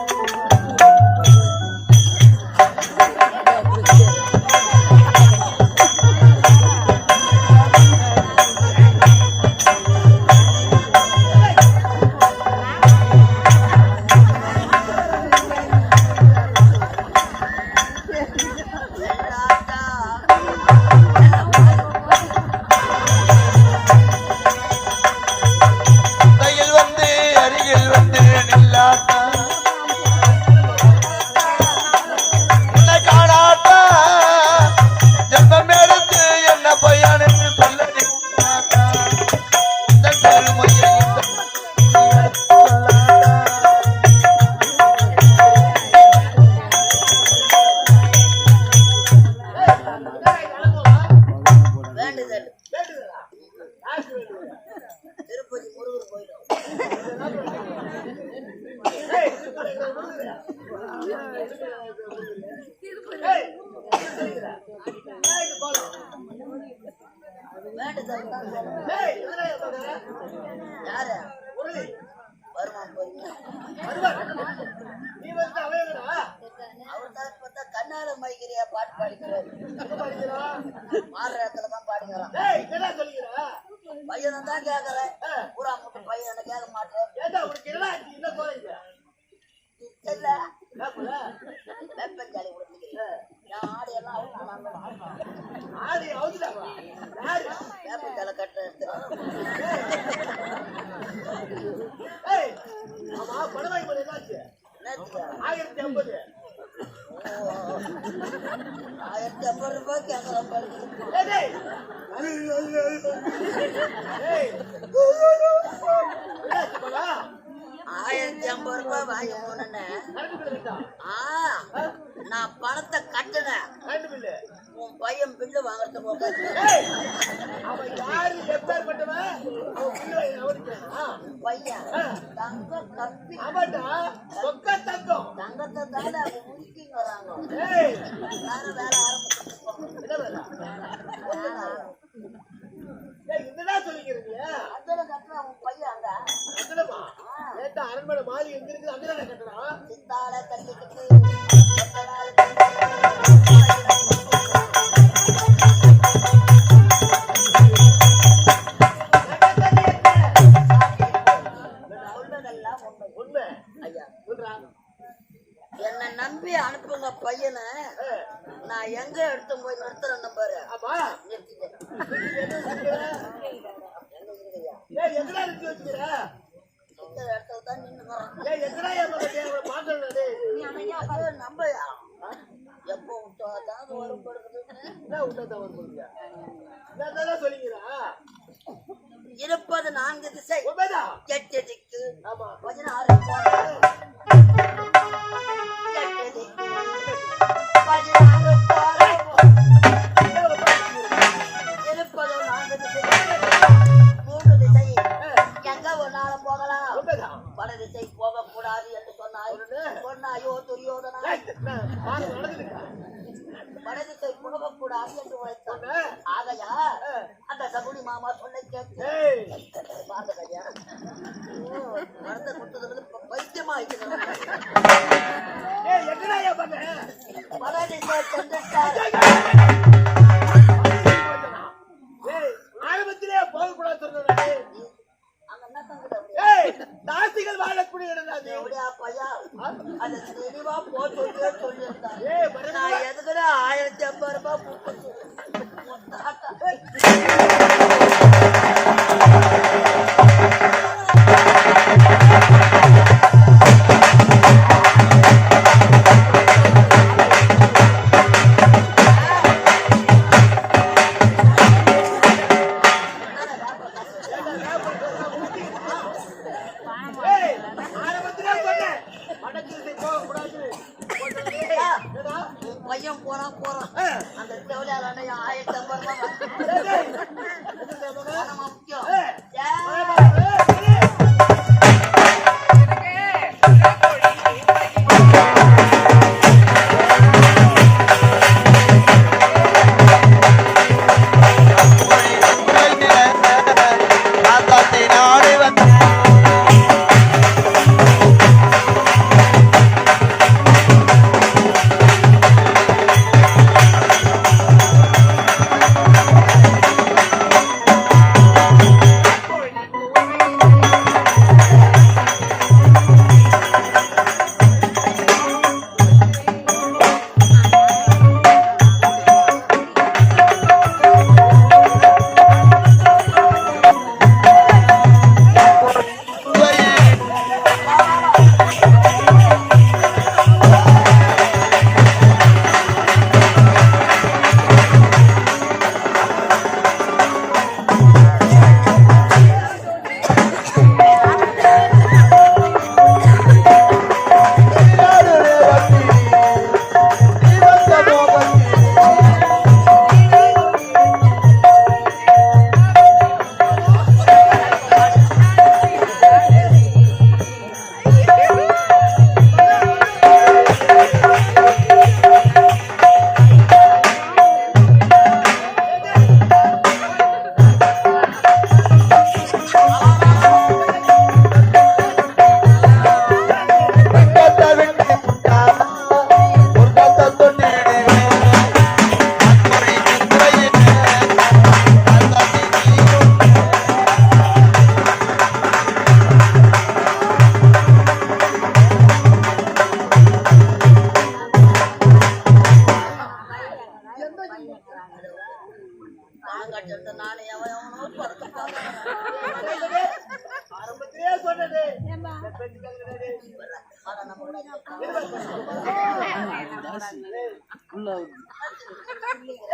Oh, யாரு தான் சொல்லணும். யாரு வருமான் போறீங்க அவர் தான் பார்த்தா கண்ணால மைக்கிறியா பாட்டு பாடிக்கிறாரு மாறுற இடத்துல தான் பாடிக்கிறான் பையனை தான் கேட்கறேன் பூரா மட்டும் பையனை கேட்க மாட்டேன் இல்ல ஆயிரத்தி ஐம்பது ஆயிரத்தி ஐம்பது ரூபாய் கேட்கறேன் பாருங்க ஆயிரத்தி ஐம்பது ரூபாய் வாங்கி இருக்கா? ஆ நான் பணத்தை கட்டுனேன். உன் பையன் பில்லு வாங்குறது போக ஏய், அவன் யாரு வேணுமா? பையன் தங்க கப்பி சொக்க தங்கம். தங்கத்தை தானே அவங்க முழுக்கிங்க வராங்க ஏய், வேற வேலை ஆரம்பிச்சு என்ன வேலை? ஏய், என்னடா சொல்லிக்கிறீங்க? அதுல கட்டுற உன் பையன் அங்க அதுலமா? அரண்மனை மாளிகை எங்க இருக்குது? அங்கதானே கட்டுறான்? சித்தால சொல்றா. என்னை நம்பி அனுப்புங்க பையனை நான் எங்க எடுத்து போய் நிறுத்துறேன் பாரு ஆமா. நிறுத்திட்டேன் வீட்டுக்கு என்ன வச்சுக்கிற? இடத்துல தான் நம்ம எப்போ வரும் என்ன உன்னதம் வந்துருங்க? என்னதான் சொல்லிக்கிறா? இருப்பது நான்கு திசை. எட்டு திக்கு ஆமா. பதினாறு கோணம். எட்டு திக்கு பதினாறு. வட திசை போகக்கூடாது என்று உழைத்தான். ஆகையா அந்த சகுனி மாமா சொல்ல கேட்டு. ஓ, மரத்தை கொடுத்ததுல பைத்தியமா? வடதிசை. ஏய், ஆரம்பத்திலே போகக்கூடாது சொன்னேன் நாஸ்திகள் வாழக்கூடிய இடம் அது. எப்படியா பையா? அது தெளிவா போ சொல்லியே சொல்லியிருந்தார். ஏய், மறந்து நான் ஆயிரத்தி ஐம்பது ரூபாய் பையன் போறான் போறான். அந்த தேவையான ஆயிரத்தி ஐம்பது ரூபாய்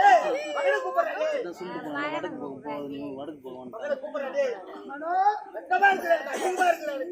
ஏய், மகனை கூப்பிடுறேன் டேய். மகனை கூப்பிடுறேன். டேய். வெட்கமா இருக்கிறாரு, அசிங்கமா இருக்கிறாரு.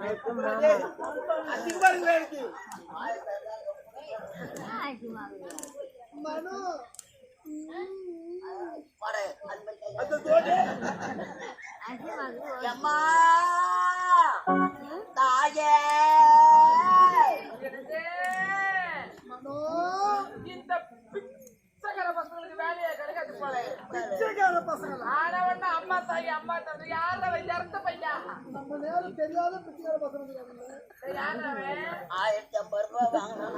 ஏய், கூப்பிடுறவங்கள டேய். அந்த அம்மா பிச்சைக்கார? ஆனவன்னா அம்மா தாய் அம்மா தம்பி யார இறந்த பையா நம்ம நேரம் தெரியாத பிச்சைக்கார பசங்க இருக்காங்க. யாரவன் ஆயிரத்தி ஐம்பது ரூபாய் வாங்கினா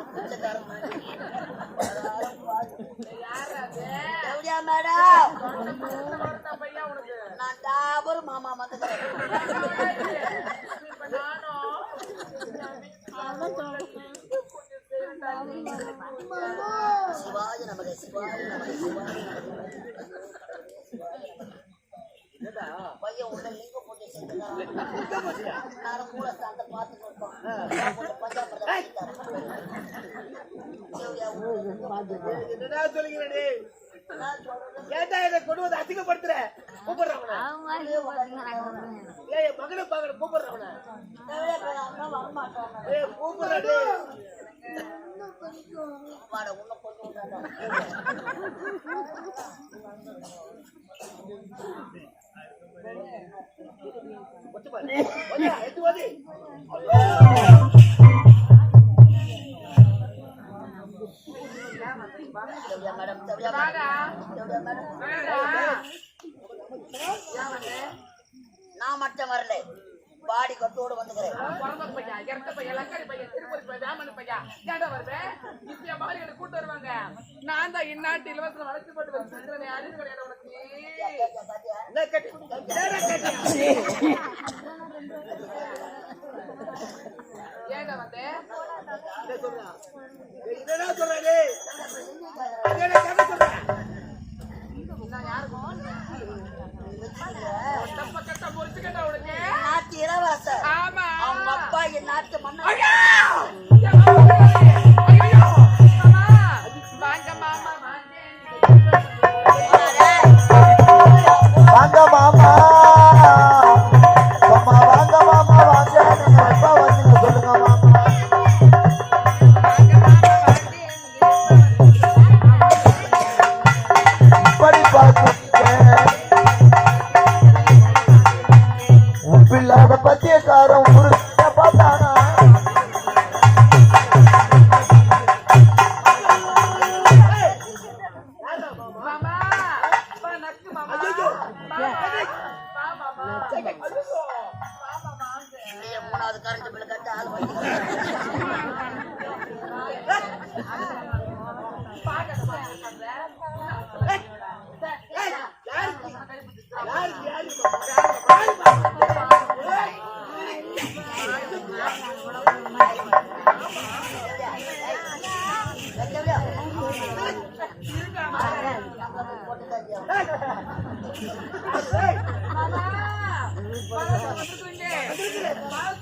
மேடம்? ஒருத்த பையா உனக்கு. நான் டாபர் மாமா வந்துக்கிறேன் இப்ப நானும் சிவாஜி நமக்கு சிவாஜி நமக்கு சிவாஜி பையன் உடனே லிங்கம் போட்டு சேர்த்துக்கிறான் நானும் கூட அந்த பார்த்து கொடுப்போம் என்னடா சொல்லுகிறேன் ஏன்டா இதை கொண்டு வந்து அசிங்கப்படுத்துற? கூப்பிடுறவன. ஏய், மகனை பார்க்கற, கூப்பிடுறவன. ஏய். ஒத்து பாரு. எத்து. நான் மட்டும் வரல. பாடி கொத்தோடு வந்துக்கிறேன். பிறந்த பையா இறந்த பையா லங்காரி பையா திருப்பதி பையா வேமன் பையா ஏன்டா வருவேன் இப்ப என் மாதிரி எனக்கு கூட்டு வருவாங்க நான் தான் இந்நாட்டு இலவசம் வளர்ச்சி போட்டு வச்சிருக்கிறேன் அறிவு கிடையாது உனக்கு வந்தேன் என்ன சொல்றா? டேய்? நான்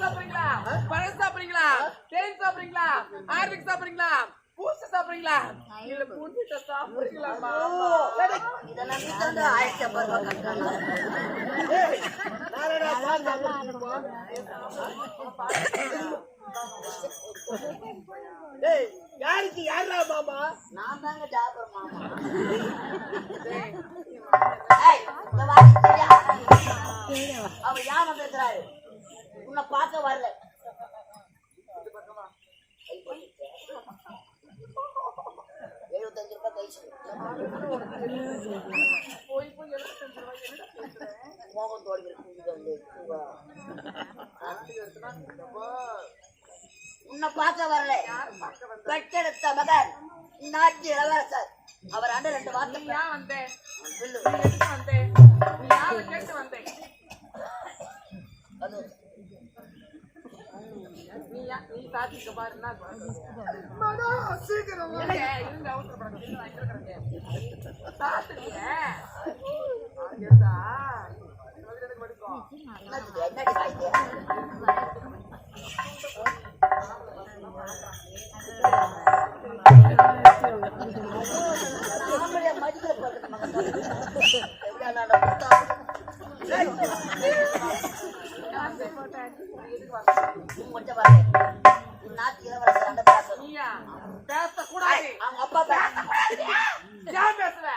சாப்பிடுறீங்களா? பழம் சாப்பிடுறீங்களா? தேன் சாப்பிடுறீங்களா? ஹார்லிக்ஸ் சாப்பிடுறீங்களா? பூஸ்ட் சாப்பிடுறீங்களா? இல்ல ஆயிரத்தி ஐம்பது ரூபாய் ஏய், யாருக்கு யாரா மாமா? நான் தாங்க ஜாபர் மாமா. ஏய், இங்க வா, சரியா? அவர் ஏன் வந்திருக்கிறாரு உன்னை பார்க்க வரல. எழுபத்தஞ்சு ரூபாய் கை போய் போய் எழுபத்தஞ்சு ரூபாய் என்ன பேசுறேன்? மோகன் தோடி உன்னை பார்க்க வரல. பெற்றெடுத்த மகன் நாட்டு இளவரசர். அவர் ஆண்டு ரெண்டு வார்த்தை நீ ஏன் வந்த? சொல்லு. நீ சாத்திக்க பாரு என்ன சொல்றது? சீக்கிரம் இருங்க, இருக்கிறேன். சாத்துங்க. பேசக்கூடாது. அவங்க அப்பா பேச ஏன் பேசுற?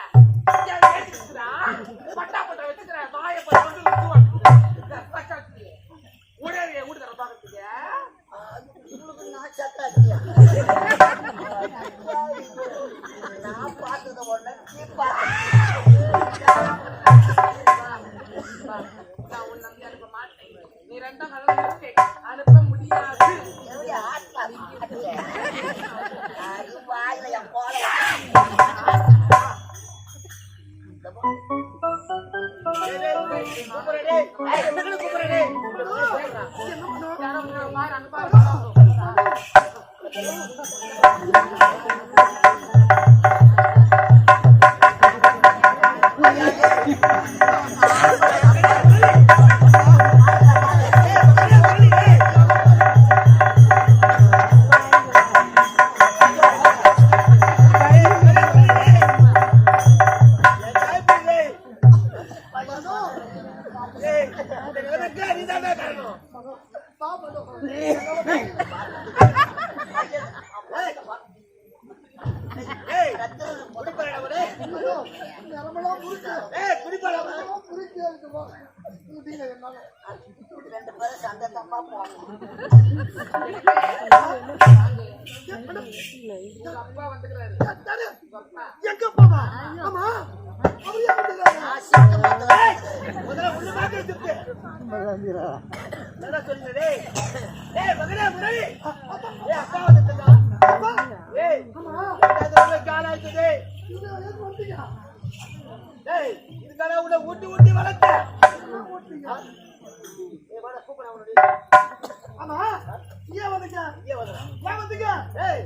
ரெண்டு பேரும் சண்டை தப்பா எங்க அப்பாவா ஆமா அவர் உள்ள உள்ள இதுக்காக உன்னை ஊட்டி ஊட்டி? ஏய், டேய். ஆமா? ஏன் வாடா. ஏன் வந்தீங்க டேய்,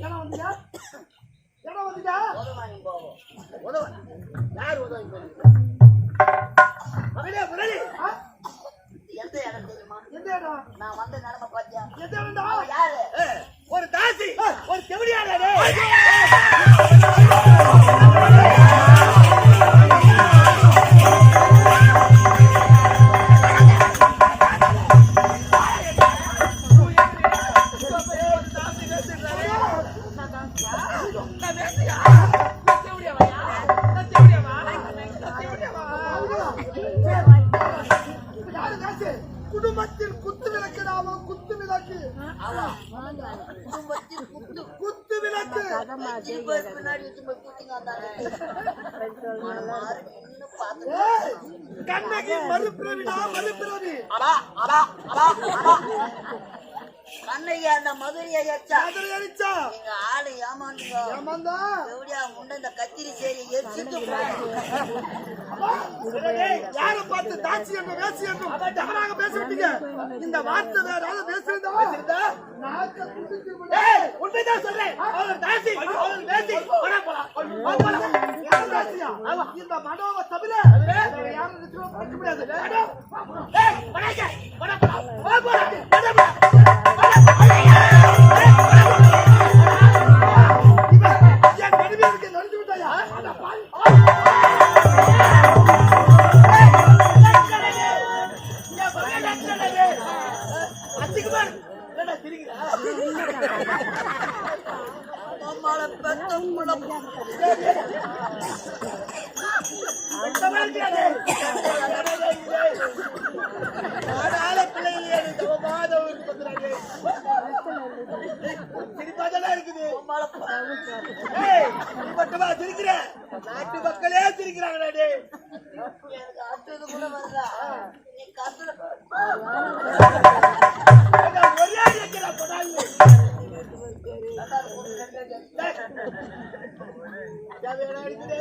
ஏன் வந்தீங்க ஏன் வந்தீங்க உதவாங்க போவோம். உதவ. யார் உதவி எந்த இடம் தெரியுமா? எந்த இடம்? நான் வந்த நிலைமை பாத்தியா? எந்த யாரு? கண்ணகி மறுபிறவிடா மறுபிறவி கண்ணகி அந்த மதுரையை எச்சா மதுரை அடிச்சா நீங்க ஆளு ஏமாந்தீங்க ஏமாந்தா? எப்படியா முன்ன இந்த கத்திரி சேரி எரிச்சுட்டு யாரை பார்த்து தாட்சி என்று வேசி என்றும் தவறாக பேசிவிட்டீங்க? இந்த வார்த்தை வேற யாராவது பேசியிருந்தா. ஏய், உண்மைதான் சொல்றேன். அவர் தாசி அவர் தாட்சியா? இந்த மனோவை தவிர யாரும் முடியாது. சிரிப்பாதான் இருக்குது மட்டுமா சிரிக்கிற? நாட்டு மக்களே சிரிக்கிறாங்கடா டேய். எனக்கு அடுத்தது கூட வருதா நீ கத்துல ஏண்டா, ஒரே அடி வைக்கிறா, கொடாலி. ரெண்டாவது கூட்டு ரெண்டு அடி அடிச்சு. தேவையான அடிக்குது.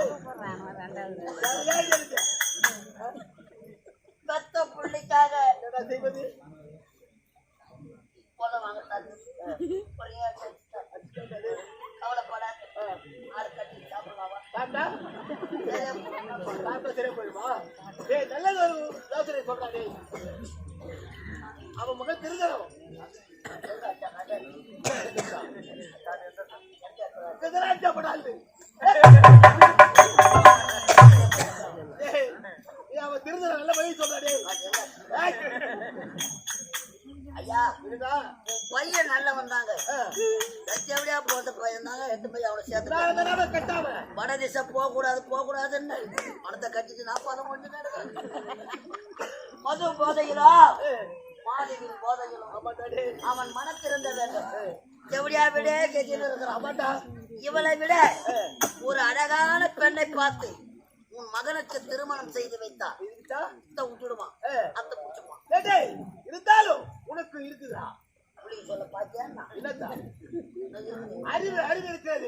தேவையா இருக்கு. பெத்த புள்ளிக்காக செய்வது போத வாங்க கட்டி சாப்பிட்டா போயிடுமா டேய் நல்லது அவன் முகம் திருந்தணும் திருந்தராஜப்படாது எட்டு பையன் அவனை சேர்த்து நான் தடவை கட்டாம வட திசை போக கூடாது போக கூடாதுன்னு மனத்தை கட்டிட்டு நான் பதம் கொண்டு மது போதையிலா மாதவியின் போதையிலும் அவன் மனத்திருந்த வேண்டும் எப்படியா விட கெட்டின்னு இருக்கிறான் இவளை விட ஒரு அழகான பெண்ணை பார்த்து உன் மகனுக்கு திருமணம் செய்து வைத்தா இருக்கா விட்டுடுவான் ஏ. அத்தை பிடிச்சுப்பான் டேய், இருந்தாலும் உனக்கு இருக்குதா மாப்பிள்ளைக்கு சொல்ல பாத்தியா அறிவு அறிவு இருக்கிறது.